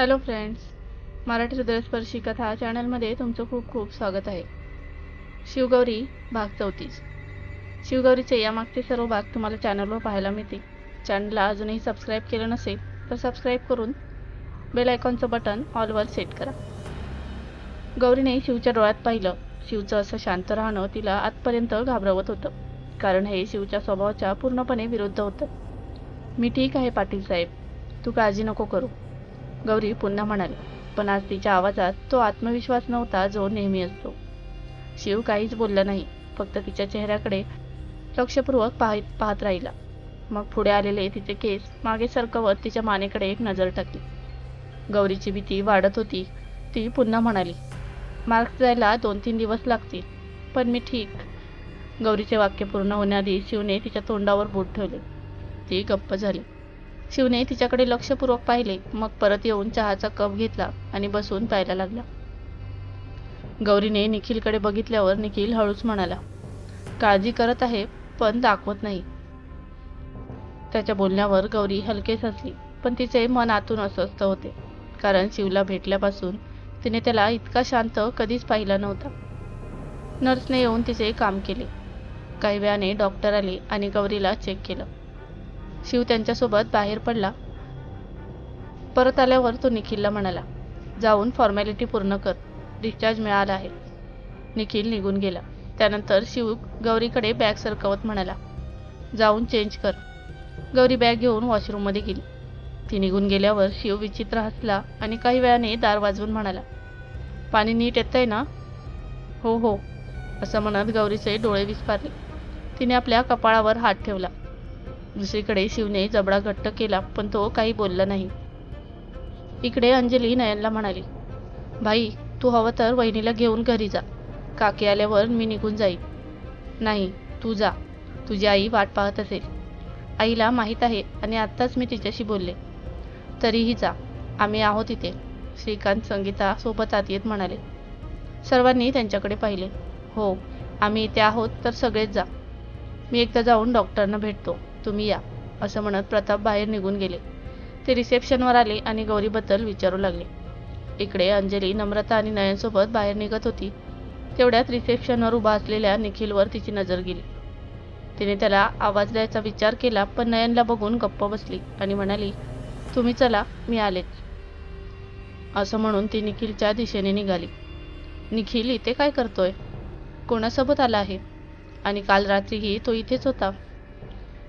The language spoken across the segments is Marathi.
हॅलो फ्रेंड्स मराठी हृदयस्पर्शी कथा चॅनलमध्ये तुमचं खूप खूप स्वागत आहे. शिवगौरी भाग चौतीस. शिवगौरीचे यामागचे सर्व भाग तुम्हाला चॅनलवर पाहायला मिळतील. चॅनलला अजूनही सबस्क्राईब केलं नसेल तर सबस्क्राईब करून बेल आयकॉनचं बटन ऑलवर सेट करा. गौरीने शिवच्या डोळ्यात पाहिलं शिवचं असं शांत राहणं तिला आजपर्यंत घाबरवत होतं. कारण हे शिवच्या स्वभावाच्या पूर्णपणे विरुद्ध होतं. मी ठीक आहे पाटील साहेब तू काळजी नको करू. गौरी पुन्हा म्हणाली पण आज तिच्या आवाजात तो आत्मविश्वास नव्हता जो नेहमी असतो. शिव काहीच बोलला नाही फक्त तिच्या चेहऱ्याकडे लक्षपूर्वक पाहत पाहत राहिला. मग पुढे आलेले तिचे केस मागे सरकवत तिच्या मानेकडे एक नजर टाकली. गौरीची भीती वाढत होती ती पुन्हा म्हणाली मार्क्स जायला दोन तीन दिवस लागतील पण मी ठीक. गौरीचे वाक्य पूर्ण होण्याआधी शिवने तिच्या तोंडावर बोट ठेवले. ती गप्प झाली. शिवने तिच्याकडे लक्षपूर्वक पाहिले. मग परत येऊन चहाचा कप घेतला आणि बसून प्यायला लागला. गौरीने निखिलकडे बघितल्यावर निखिल हळूच म्हणाला काळजी करत आहे पण दाखवत नाही. त्याच्या बोलण्यावर गौरी हलकेच हसली पण तिचे मन आतून अस्वस्थ होते. कारण शिवला भेटल्यापासून तिने त्याला इतका शांत कधीच पाहिला नव्हता. नर्सने येऊन तिचे काम केले. काही वेळाने डॉक्टर आले आणि गौरीला चेक केलं. शिव त्यांच्यासोबत बाहेर पडला. परत आल्यावर तो निखिलला म्हणाला जाऊन फॉर्मॅलिटी पूर्ण कर. डिस्चार्ज मिळाला आहे. निखिल निघून गेला. त्यानंतर शिव गौरीकडे बॅग सरकवत म्हणाला जाऊन चेंज कर. गौरी बॅग घेऊन वॉशरूममध्ये गेली. ती निघून गेल्यावर शिव विचित्र हसला आणि काही वेळाने दार वाजवून म्हणाला पाणी नीट येतंय ना? हो हो असं म्हणत गौरीचे डोळे विस्फारले तिने आपल्या कपाळावर हात ठेवला. दुसरीकडे शिवने जबडा घट्ट केला पण तो काही बोलला नाही. इकडे अंजली नयनला म्हणाली भाई तू हवं तर वहिनीला घेऊन घरी जा. काकी आल्यावर मी निघून जाईन. नाही तू जा. तुझी आई वाट पाहत असेल. आईला माहीत आहे आणि आत्ताच मी तिच्याशी बोलले. तरीही जा. आम्ही आहोत इथे. श्रीकांत संगीता सोबत आत येत म्हणाले. सर्वांनी त्यांच्याकडे पाहिले. हो आम्ही इथे आहोत तर सगळेच जा. मी एकदा जाऊन डॉक्टरना भेटतो. तुम्ही या असं म्हणत प्रताप बाहेर निघून गेले. ते रिसेप्शनवर आले आणि गौरीबद्दल विचारू लागले. इकडे अंजली नम्रता आणि नयनसोबत बाहेर निघत होती. तेवढ्यात रिसेप्शनवर उभा असलेल्या निखिलवर तिची नजर गेली. तिने त्याला आवाज द्यायचा विचार केला पण नयनला बघून गप्प बसली आणि म्हणाली तुम्ही चला मी आलेच असं म्हणून ती निखिलच्या दिशेने निघाली. निखिल इथे काय करतोय? कोणासोबत आला आहे? आणि काल रात्रीही तो इथेच होता.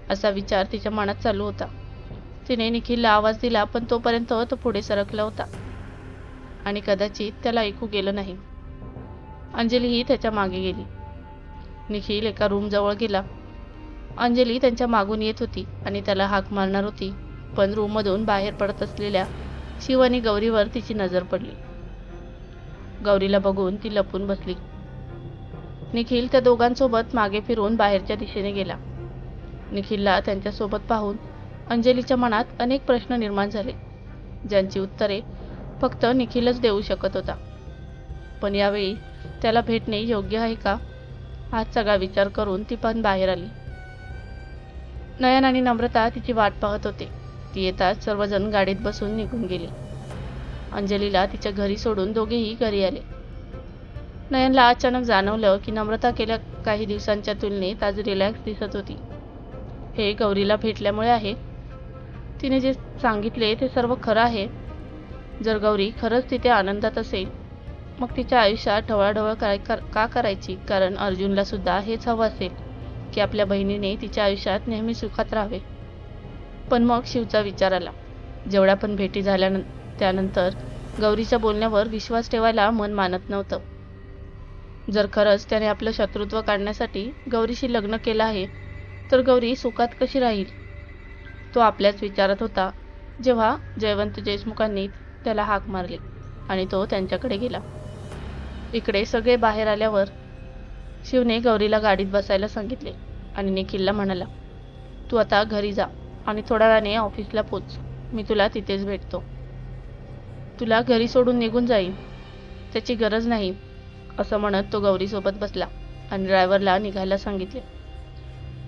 असा विचार तिच्या मनात चालू होता. तिने निखिलला आवाज दिला पण तोपर्यंत तो पुढे सरकला होता. आणि कदाचित त्याला ऐकू गेलं नाही. अंजलीही त्याच्यामागे गेली. निखिल एका रूमजवळ गेला. अंजली त्यांच्या मागून येत होती आणि त्याला हाक मारणार होती पण रूममधून बाहेर पडत असलेल्या शिव आणि गौरीवर तिची नजर पडली. गौरीला बघून ती लपून बसली. निखिल त्या दोघांसोबत मागे फिरून बाहेरच्या दिशेने गेला. निखिलला त्यांच्यासोबत पाहून अंजलीच्या मनात अनेक प्रश्न निर्माण झाले. ज्यांची उत्तरे फक्त निखिलच देऊ शकत होता. पण यावेळी त्याला भेटणे योग्य आहे का? हा सगळा विचार करून ती पण बाहेर आली. नयन आणि नम्रता तिची वाट पाहत होते. ती येताच सर्वजण गाडीत बसून निघून गेले. अंजलीला तिच्या घरी सोडून दोघेही घरी आले. नयनला अचानक जाणवलं की नम्रता गेल्या काही दिवसांच्या तुलनेत आज रिलॅक्स दिसत होती. हे गौरीला भेटल्यामुळे आहे. तिने जे सांगितले ते सर्व खरं आहे. जर गौरी खरंच तिथे आनंदात असेल मग तिच्या आयुष्यात ढवळाढवळ काय कर- का करायची? कारण अर्जुनला सुद्धा हेच हवं असेल की आपल्या बहिणीने तिच्या आयुष्यात नेहमी सुखात राहावे. पण मग शिवचा विचार आला. जेवढ्या पण भेटी झाल्या त्यानंतर गौरीच्या बोलण्यावर विश्वास ठेवायला मन मानत नव्हतं. जर खरंच त्याने आपलं शत्रुत्व काढण्यासाठी गौरीशी लग्न केलं आहे तर गौरी सुखात कशी राहील? तो आपल्याच विचारत होता. जेव्हा जयवंत देशमुखांनी त्याला हाक मारली आणि तो त्यांच्याकडे गेला. इकडे सगळे बाहेर आल्यावर शिवने गौरीला गाडीत बसायला सांगितले आणि निखिलला म्हणाला तू आता घरी जा आणि थोड्या वेळाने ऑफिसला पोच. मी तुला तिथेच भेटतो. तुला घरी सोडून निघून जाईन. त्याची गरज नाही असं म्हणत तो गौरीसोबत बसला आणि ड्रायव्हरला निघायला सांगितले.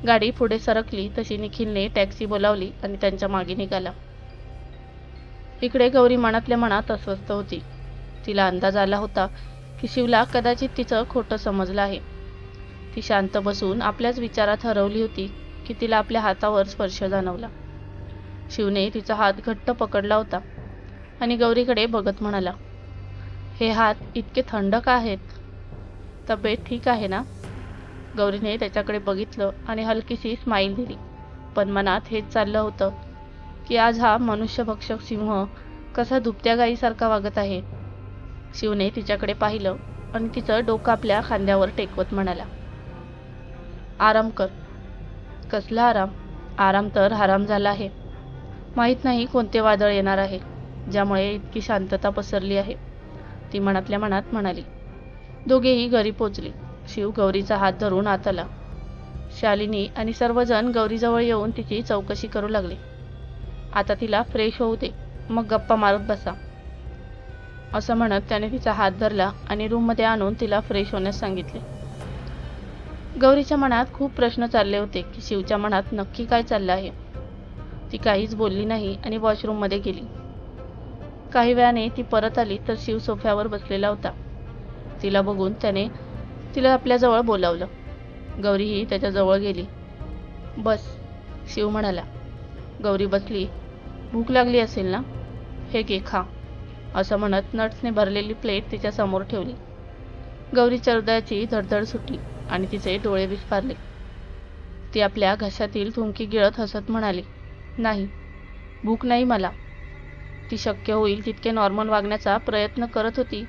गाडी पुढे सरकली तशी निखिलने टॅक्सी बोलावली आणि त्यांच्या मागे निघाला. इकडे गौरी मनातल्या मनात अस्वस्थ होती. तिला अंदाज आला होता की शिवला कदाचित तिचं खोटं समजलं आहे. ती शांत बसून आपल्याच विचारात हरवली होती की तिला आपल्या हातावर स्पर्श जाणवला. शिवने तिचा हात घट्ट पकडला होता आणि गौरीकडे बघत म्हणाला हे हात इतके थंड का आहेत. तब्येत ठीक आहे ना? गौरीने त्याच्याकडे बघितलं आणि हलकीशी स्माईल दिली. पण मनात हेच चाललं होतं की आज हा मनुष्यभक्षक सिंह कसा दुभत्या गाईसारखा वागत आहे. शिवने तिच्याकडे पाहिलं आणि तिचं डोकं आपल्या खांद्यावर टेकवत म्हणाला आराम कर. कसला आराम? आराम तर हराम झाला आहे. माहीत नाही कोणते वादळ येणार आहे ज्यामुळे इतकी शांतता पसरली आहे. ती मनातल्या मनात म्हणाली. दोघेही घरी पोचली. शिव गौरीचा हात धरून आत आला शालिनी आणि सर्वजण गौरीजवळ येऊन तिची चौकशी करू लागले. आता तिला फ्रेश होऊ दे मग गप्पा मारत बसा. असं म्हणत त्याने तिचा हात धरला आणि रूममध्ये आणून तिला फ्रेश होण्यास सांगितले. गौरीच्या मनात खूप प्रश्न चालले होते की शिवच्या मनात नक्की काय चाललं आहे? ती काहीच बोलली नाही आणि वॉशरूममध्ये गेली. काही वेळाने ती परत आली तर शिव सोफ्यावर बसलेला होता. तिला बघून त्याने तिला आपल्याजवळ बोलावलं. गौरीही त्याच्याजवळ गेली. बस शिव म्हणाला. गौरी बसली. भूक लागली असेल ना? हे घे खा. असं म्हणत नट्सने भरलेली प्लेट तिच्या समोर ठेवली. गौरीच्या हृदयाची धडधड सुटली आणि तिचे डोळे विस्फारले. ती आपल्या घशातील थुंकी गिळत हसत म्हणाली नाही भूक नाही मला. ती शक्य होईल तितके नॉर्मल वागण्याचा प्रयत्न करत होती.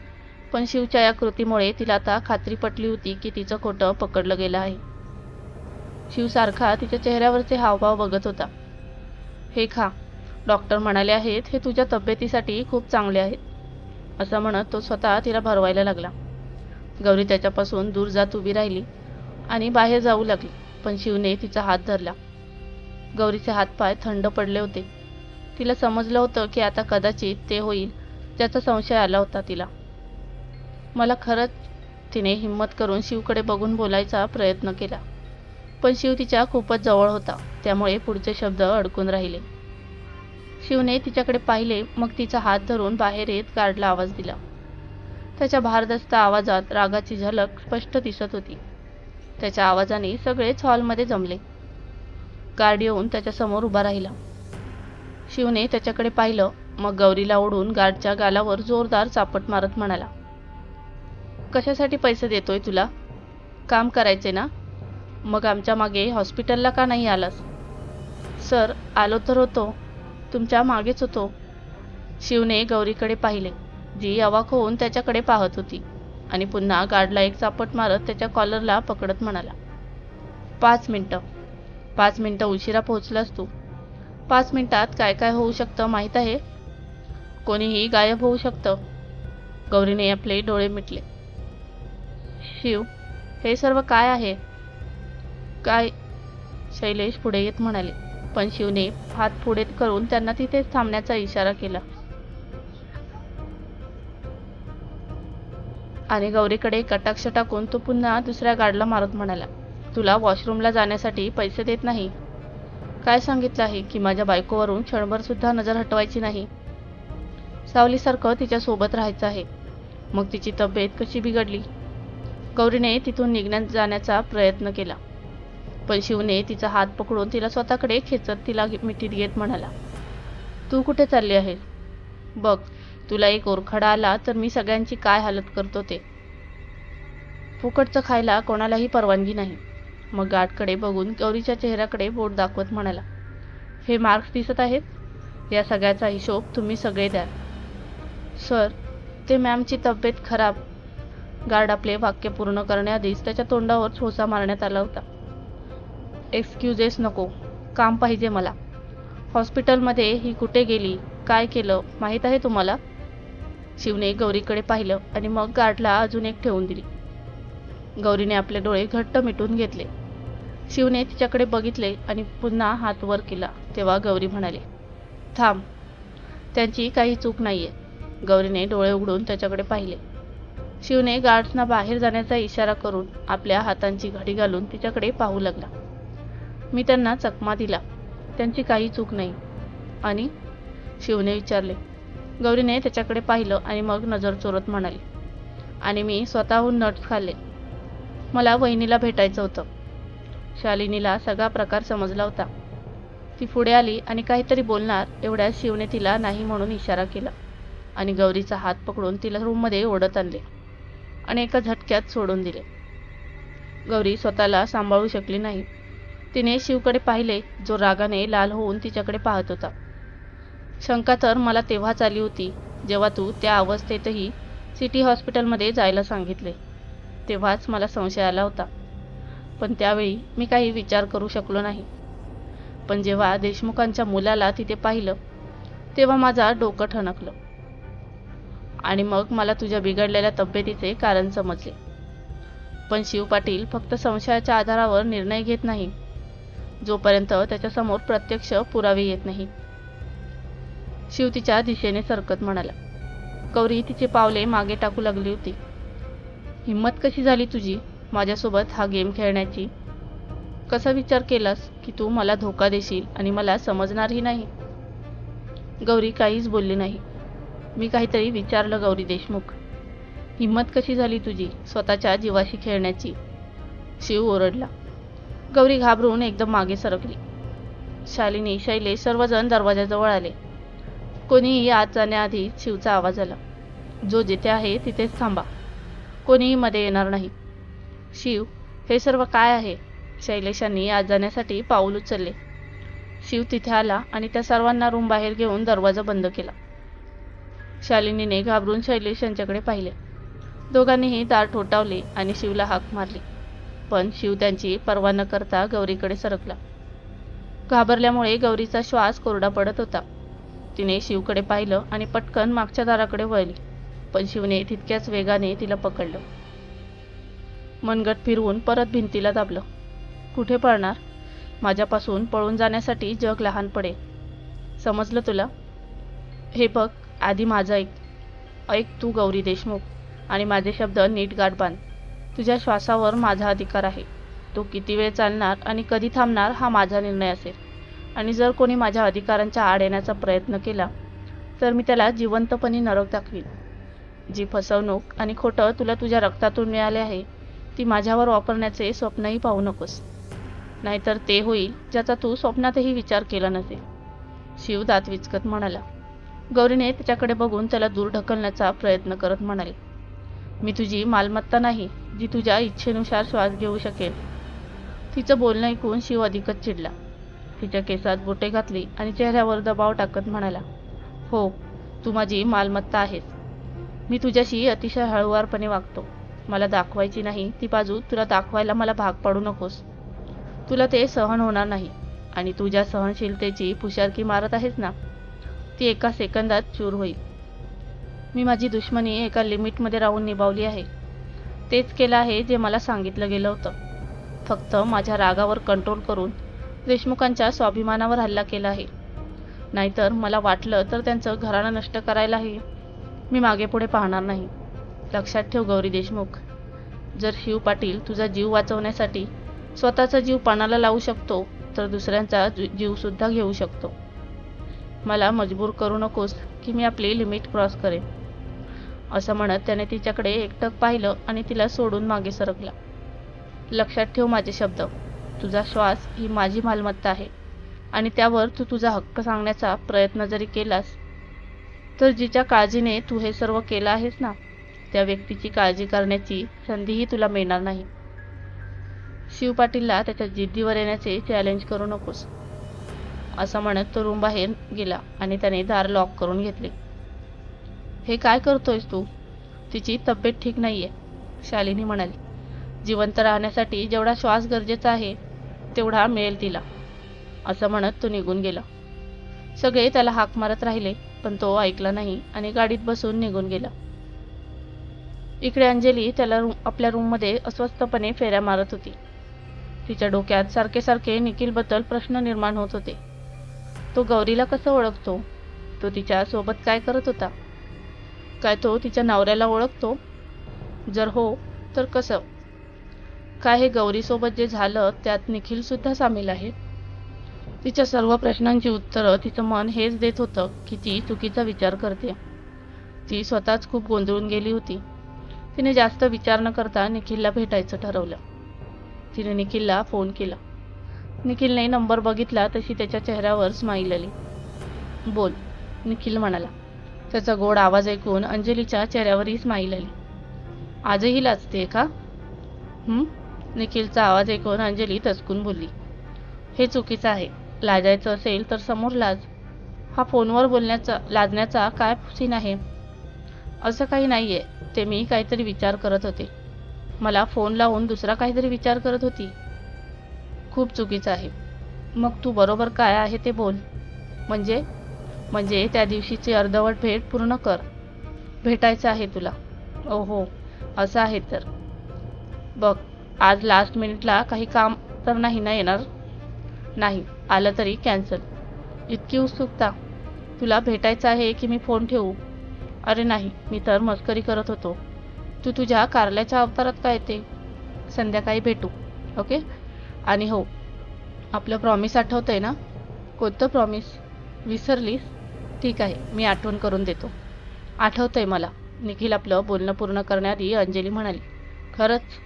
पण शिवच्या या कृतीमुळे तिला आता खात्री पटली होती की तिचं खोटं पकडलं गेलं आहे. शिवसारखा तिच्या चेहऱ्यावरचे हावभाव बघत होता. हे खा डॉक्टर म्हणाले आहेत हे तुझ्या तब्येतीसाठी खूप चांगले आहेत. असं म्हणत तो स्वतः तिला भरवायला लागला. गौरी त्याच्यापासून दूर जात उभी राहिली आणि बाहेर जाऊ लागली पण शिवने तिचा हात धरला. गौरीचे हातपाय थंड पडले होते. तिला समजलं होतं की आता कदाचित ते होईल ज्याचा संशय आला होता तिला. मला खरंच तिने हिंमत करून शिवकडे बघून बोलायचा प्रयत्न केला. पण शिव तिच्या खूपच जवळ होता त्यामुळे पुढचे शब्द अडकून राहिले. शिवने तिच्याकडे पाहिले मग तिचा हात धरून बाहेर येत गार्डला आवाज दिला. त्याच्या भारदस्त आवाजात रागाची झलक स्पष्ट दिसत होती. त्याच्या आवाजाने सगळेच हॉलमध्ये जमले. गार्ड येऊन त्याच्यासमोर उभा राहिला. शिवने त्याच्याकडे पाहिलं मग गौरीला ओढून गार्डच्या गालावर जोरदार चापट मारत म्हणाला कशासाठी पैसे देतोय तुला? काम करायचे ना? मग आमच्या मागे हॉस्पिटलला का नाही आलास? सर आलो तर होतो. तुमच्या मागेच होतो. शिवने गौरीकडे पाहिले. जी अवाक होऊन त्याच्याकडे पाहत होती. आणि पुन्हा गार्डला एक चापट मारत त्याच्या कॉलरला पकडत म्हणाला पाच मिनटं. पाच मिनटं उशिरा पोहोचलास तू. पाच मिनटात काय काय होऊ शकतं माहीत आहे? कोणीही गायब होऊ शकतं. गौरीने आपले डोळे मिटले. शिव हे सर्व काय आहे? काय? शैलेश पुढे येत म्हणाले. पण शिवने हात पुढे करून त्यांना तिथेच थांबण्याचा इशारा केला. आणि गौरीकडे कटाक्ष टाकून तो पुन्हा दुसऱ्या गाडला मारत म्हणाला. तुला वॉशरूमला जाण्यासाठी पैसे देत नाही. काय सांगितलं आहे की माझ्या बायकोवरून क्षणभर सुद्धा नजर हटवायची नाही? सावलीसारखं तिच्यासोबत राहायचं आहे. मग तिची तब्येत कशी बिघडली? गौरीने तिथून निघण्यात जाण्याचा प्रयत्न केला. पण शिवने तिचा हात पकडून तिला स्वतःकडे खेचत तिला मिठीत घेत म्हणाला तू कुठे चालली आहे बघ तुला एक ओरखडा आला तर मी सगळ्यांची काय हालत करतो ते. फुकटचं खायला कोणालाही परवानगी नाही. मग गाठकडे बघून गौरीच्या चेहऱ्याकडे बोट दाखवत म्हणाला हे मार्क्स दिसत आहेत? या सगळ्याचा हिशोब तुम्ही सगळे द्या सर ते मॅमची तब्येत खराब. गार्ड आपले वाक्य पूर्ण करण्याआधीच त्याच्या तोंडावर ठोसा मारण्यात आला होता. एक्सक्युजेस नको. काम पाहिजे मला. हॉस्पिटलमध्ये ही कुठे गेली? काय केलं? माहीत आहे तुम्हाला? शिवने गौरीकडे पाहिलं आणि मग गार्डला अजून एक ठेवून दिली. गौरीने आपले डोळे घट्ट मिटून घेतले. शिवने तिच्याकडे बघितले आणि पुन्हा हात वर केला तेव्हा गौरी म्हणाली थांब. त्यांची काही चूक नाहीये. गौरीने डोळे उघडून त्याच्याकडे पाहिले. शिवने गार्ड्सना बाहेर जाण्याचा इशारा करून आपल्या हातांची घडी घालून तिच्याकडे पाहू लागला. मी त्यांना चकमा दिला. त्यांची काही चूक नाही. आणि शिवने विचारले गौरीने त्याच्याकडे पाहिलं आणि मग नजर चोरत म्हणाली. आणि मी स्वतःहून नट्स खाल्ले. मला वहिनीला भेटायचं होतं. शालिनीला सगळा प्रकार समजला होता. ती पुढे आली आणि काहीतरी बोलणार एवढ्यात शिवने तिला नाही म्हणून इशारा केला आणि गौरीचा हात पकडून तिला रूममध्ये ओढत आणले. आणि एका झटक्यात सोडून दिले. गौरी स्वतःला सांभाळू शकली नाही. तिने शिवकडे पाहिले जो रागाने लाल होऊन तिच्याकडे पाहत होता. शंका तर मला तेव्हाच आली होती जेव्हा तू त्या अवस्थेतही सिटी हॉस्पिटलमध्ये जायला सांगितले. तेव्हाच मला संशय आला होता. पण त्यावेळी मी काही विचार करू शकलो नाही. पण जेव्हा देशमुखांच्या मुलाला तिथे पाहिलं तेव्हा माझा डोकं ठणकलं. आणि मग मला तुझ्या बिघडलेल्या तब्येतीचे कारण समजले. पण शिव पाटील फक्त संशयाच्या आधारावर निर्णय घेत नाही. जोपर्यंत त्याच्यासमोर प्रत्यक्ष पुरावे येत नाही शिव तिच्या दिशेने सरकत म्हणाला गौरी तिची पावले मागे टाकू लागली होती. हिंमत कशी झाली तुझी? माझ्यासोबत हा गेम खेळण्याची. कसा विचार केलास की तू मला धोका देशील आणि मला समजणारही नाही? गौरी काहीच बोलली नाही. मी काहीतरी विचारलं गौरी देशमुख. हिंमत कशी झाली तुझी स्वतःच्या जीवाशी खेळण्याची? शिव ओरडला. गौरी घाबरून एकदम मागे सरकली. शालिनी शैलेश सर्वजण दरवाजाजवळ आले. कोणीही आत जाण्याआधी शिवचा आवाज आला. जो जिथे आहे तिथेच थांबा. कोणीही मध्ये येणार नाही. शिव हे सर्व काय आहे? शैलेशांनी आत जाण्यासाठी पाऊल उचलले. शिव तिथे आला आणि त्या सर्वांना रूम बाहेर घेऊन दरवाजा बंद केला. शालिनीने घाबरून शैलेश यांच्याकडे पाहिले. दोघांनीही दार ठोठावले आणि शिवला हाक मारली. पण शिव त्यांची पर्वा न करता गौरीकडे सरकला. घाबरल्यामुळे गौरीचा श्वास कोरडा पडत होता. तिने शिवकडे पाहिलं आणि पटकन मागच्या दाराकडे वळली. पण शिवने तितक्याच वेगाने तिला पकडलं. मनगट फिरवून परत भिंतीला दाबलं. कुठे पळणार? माझ्यापासून पळून जाण्यासाठी जग लहान पडेल. समजलं तुला? हे बघ आधी माझं ऐक ऐक तू गौरी देशमुख आणि माझे शब्द नीट गाठ बांध. तुझ्या श्वासावर माझा अधिकार आहे. तो किती वेळ चालणार आणि कधी थांबणार हा माझा निर्णय असेल. आणि जर कोणी माझ्या अधिकारांच्या आड येण्याचा प्रयत्न केला तर मी त्याला जिवंतपणे नरक दाखवीन. जी फसवणूक आणि खोटं तुला तुझ्या रक्तातून मिळाले आहे ती माझ्यावर वापरण्याचे स्वप्नही पाहू नकोस. नाहीतर ते होईल ज्याचा तू स्वप्नातही विचार केला नसेल. शिव दात विचकत म्हणाला. गौरीने त्याच्याकडे बघून त्याला दूर ढकलण्याचा प्रयत्न करत म्हणाले मी तुझी मालमत्ता नाही जी तुझ्या इच्छेनुसार श्वास घेऊ शकेल. तिचं बोलणं ऐकून शिव अधिकच चिडला. तिच्या केसात बोटे घातली आणि चेहऱ्यावर दबाव टाकत म्हणाला हो तू माझी मालमत्ता आहेस. मी तुझ्याशी अतिशय हळुवारपणे वागतो. मला दाखवायची नाही ती बाजू तुला दाखवायला मला भाग पाडू नकोस. तुला ते सहन होणार नाही आणि तुझ्या सहनशीलतेची पुशारकी मारत आहेस ना ती एका सेकंदात चूर होईल. मी माझी दुश्मनी एका लिमिटमध्ये राहून निभावली आहे. तेच केलं आहे जे मला सांगितलं गेलं होतं. फक्त माझ्या रागावर कंट्रोल करून देशमुखांच्या स्वाभिमानावर हल्ला केला आहे. नाहीतर मला वाटलं तर त्यांचं घराणं नष्ट करायलाही मी मागे पुढे पाहणार नाही. लक्षात ठेव गौरी देशमुख. जर शिव पाटील तुझा जीव वाचवण्यासाठी स्वतःचा जीव पणाला लावू शकतो तर दुसऱ्यांचा जीवसुद्धा घेऊ शकतो. मला मजबूर करू नकोस की मी आपली लिमिट क्रॉस करेन. असं म्हणत त्याने तिच्याकडे एकटक पाहिलं आणि तिला सोडून मागे सरकला. लक्षात ठेव माझे शब्द. तुझा श्वास ही माझी मालमत्ता आहे. आणि त्यावर तू तुझा हक्क सांगण्याचा प्रयत्न जरी केलास तर जिच्या काळजीने तू हे सर्व केलं आहेस ना त्या व्यक्तीची काळजी करण्याची संधीही तुला मिळणार नाही. शिव पाटीलला त्याच्या जिद्दीवर येण्याचे चॅलेंज करू नकोस. असं म्हणत तो रूम बाहेर गेला आणि त्याने दार लॉक करून घेतले. हे काय करतोयस तू? तिची तब्येत ठीक नाहीये शालिनी म्हणाली. जिवंत राहण्यासाठी जेवढा श्वास गरजेचा आहे तेवढा मिळेल तिला असं म्हणत तो निघून गेला. सगळे त्याला हाक मारत राहिले पण तो ऐकला नाही आणि गाडीत बसून निघून गेला. इकडे अंजली त्याला रूम आपल्या रूममध्ये अस्वस्थपणे फेऱ्या मारत होती. तिच्या डोक्यात सारखे सारखे निखिलबद्दल प्रश्न निर्माण होत होते. तो गौरीला कसं ओळखतो? तो तिच्या सोबत काय करत होता? काय तो तिच्या नवऱ्याला ओळखतो? जर हो तर कसं? काय हे गौरीसोबत जे झालं त्यात निखिल सुद्धा सामील आहे? तिच्या सर्व प्रश्नांची उत्तरं तिचं मन हेच देत होतं की ती चुकीचा विचार करते. ती स्वतःच खूप गोंधळून गेली होती. तिने जास्त विचार न करता निखिलला भेटायचं ठरवलं. तिने निखिलला फोन केला. निखिलने नंबर बघितला तशी त्याच्या चेहऱ्यावर स्माईल आली. बोल निखिल म्हणाला. त्याचा गोड आवाज ऐकून अंजलीच्या चेहऱ्यावरही स्माईल आली. आजही लाजते का? निखिलचा आवाज ऐकून अंजली तसकून बोलली. हे चुकीचं आहे. लाजायचं असेल तर समोर लाज. हा फोनवर बोलण्याचा लाजण्याचा काय सीन आहे? असं काही नाही आहे ते मी काहीतरी विचार करत होते. मला फोन लावून दुसरा काहीतरी विचार करत होती. खूप चुकीचं आहे. मग तू बरोबर काय आहे ते बोल. म्हणजे? म्हणजे त्या दिवशीची अर्धवट भेट पूर्ण कर. भेटायचं आहे तुला. ओहो असं आहे तर. बघ आज लास्ट मिनिटला काही काम तर नाही ना येणार? नाही आलं तरी कॅन्सल इतकी उत्सुकता. तुला भेटायचं आहे की मी फोन ठेवू? अरे नाही मी तर मस्करी करत होतो. तू तुझ्या कारल्याच्या अवतारात काय ते? संध्याकाळी भेटू ओके? आणि हो आपलं प्रॉमिस आठवतंय ना? कोणतं प्रॉमिस विसरलीस? ठीक आहे मी आठवण करून देतो. आठवतंय मला. निखिल आपलं बोलणं पूर्ण करण्याआधी अंजली म्हणाली खरंच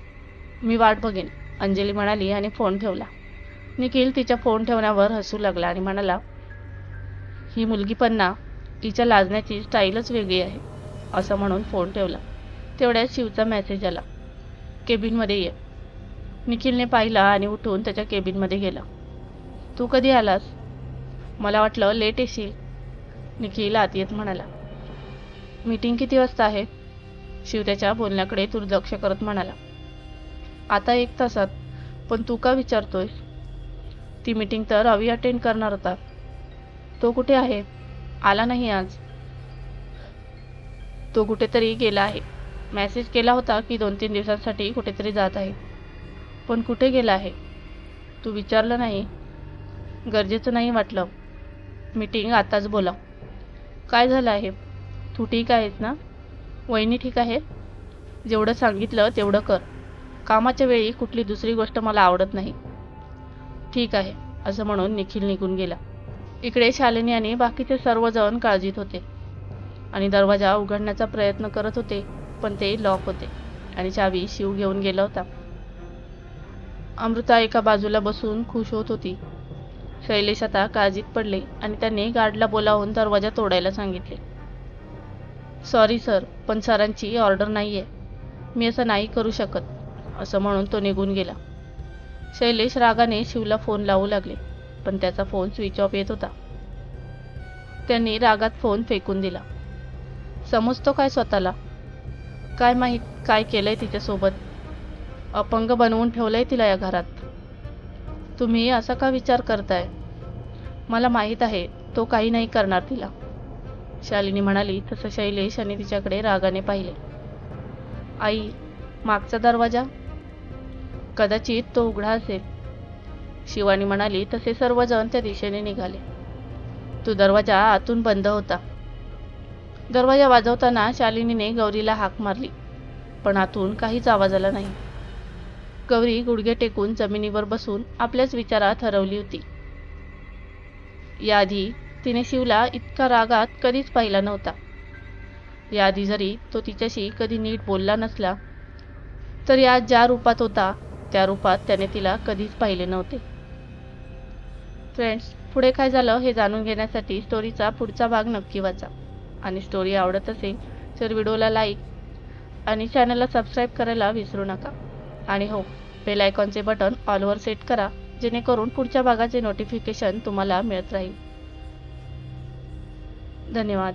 मी वाट बघेन. अंजली म्हणाली आणि फोन ठेवला. निखिल तिच्या फोन ठेवण्यावर हसू लागला आणि म्हणाला ही मुलगी पण ना तिच्या लाजण्याची स्टाईलच वेगळी आहे असं म्हणून फोन ठेवला. तेवढ्याच शिवचा मेसेज आला केबिनमध्ये ये. निखिलने पाहिला आणि उठून त्याच्या केबिनमध्ये गेला. तू कधी आलास? मला वाटलं लेट येशील. निखिल आत येत म्हणाला. मीटिंग किती वाजता आहे? शिव त्याच्या बोलण्याकडे दुर्लक्ष करत म्हणाला. आता एक तासात पण तू का विचारतोय ती मीटिंग तर रवी अटेंड करणार होता. तो कुठे आहे? आला नाही आज. तो कुठेतरी गेला आहे. मेसेज केला होता की दोन तीन दिवसांसाठी कुठेतरी जात आहे. पण कुठे गेला आहे? तू विचारलं नाही? गरजेचं नाही वाटलं. मीटिंग आताच बोला काय झालं आहे? तू ठीक आहेस ना? वहिनी ठीक आहे जेवढं सांगितलं तेवढं कर. कामाच्या वेळी कुठली दुसरी गोष्ट मला आवडत नाही. ठीक आहे असं म्हणून निखिल निघून गेला. इकडे शालिनी आणि बाकीचे सर्वजण काळजीत होते. आणि दरवाजा उघडण्याचा प्रयत्न करत होते पण ते लॉक होते आणि चावी शिव घेऊन गेला होता. अमृता एका बाजूला बसून खुश होत होती. शैलेश आता काळजीत पडले आणि त्यांनी गार्डला बोलावून दरवाजा तोडायला सांगितले. सॉरी सर पण सरांची ऑर्डर नाही आहे मी असं नाही करू शकत असं म्हणून तो निघून गेला. शैलेश रागाने शिवला फोन लावू लागले पण त्याचा फोन स्विच ऑफ येत होता. त्यांनी रागात फोन फेकून दिला. समजतो काय स्वतःला? काय माहीत काय केलंय तिच्यासोबत? अपंग बनवून ठेवलंय तिला या घरात. तुम्ही असा का विचार करताय? मला माहीत आहे तो काही नाही करणार तिला. शालिनी म्हणाली तसं शैलेश आणि तिच्याकडे रागाने पाहिले. आई मागचा दरवाजा? कदाचित तो उघडा असेल. शिवानी म्हणाली तसे सर्वजण त्या दिशेने निघाले. तो दरवाजा आतून बंद होता. दरवाजा वाजवताना शालिनीने गौरीला हाक मारली पण आतून काहीच आवाज आला नाही. गौरी गुडघे टेकून जमिनीवर बसून आपल्याच विचारात हरवली होती. याआधी तिने शिवला इतका रागात कधीच पाहिला नव्हता. याआधी जरी तो तिच्याशी कधी नीट बोलला नसला तर या ज्या रूपात होता त्या रूपात त्याने तिला कधीच पाहिले नव्हते. फ्रेंड्स पुढे काय झालं हे जाणून घेण्यासाठी स्टोरीचा पुढचा भाग नक्की वाचा. आणि स्टोरी आवडत असेल तर व्हिडिओला लाईक आणि चॅनलला सबस्क्राईब करायला विसरू नका. आणि हो बेल आयकॉनचे बटन ऑलवर सेट करा जेणेकरून पुढच्या भागाचे नोटिफिकेशन तुम्हाला मिळत राहील. धन्यवाद.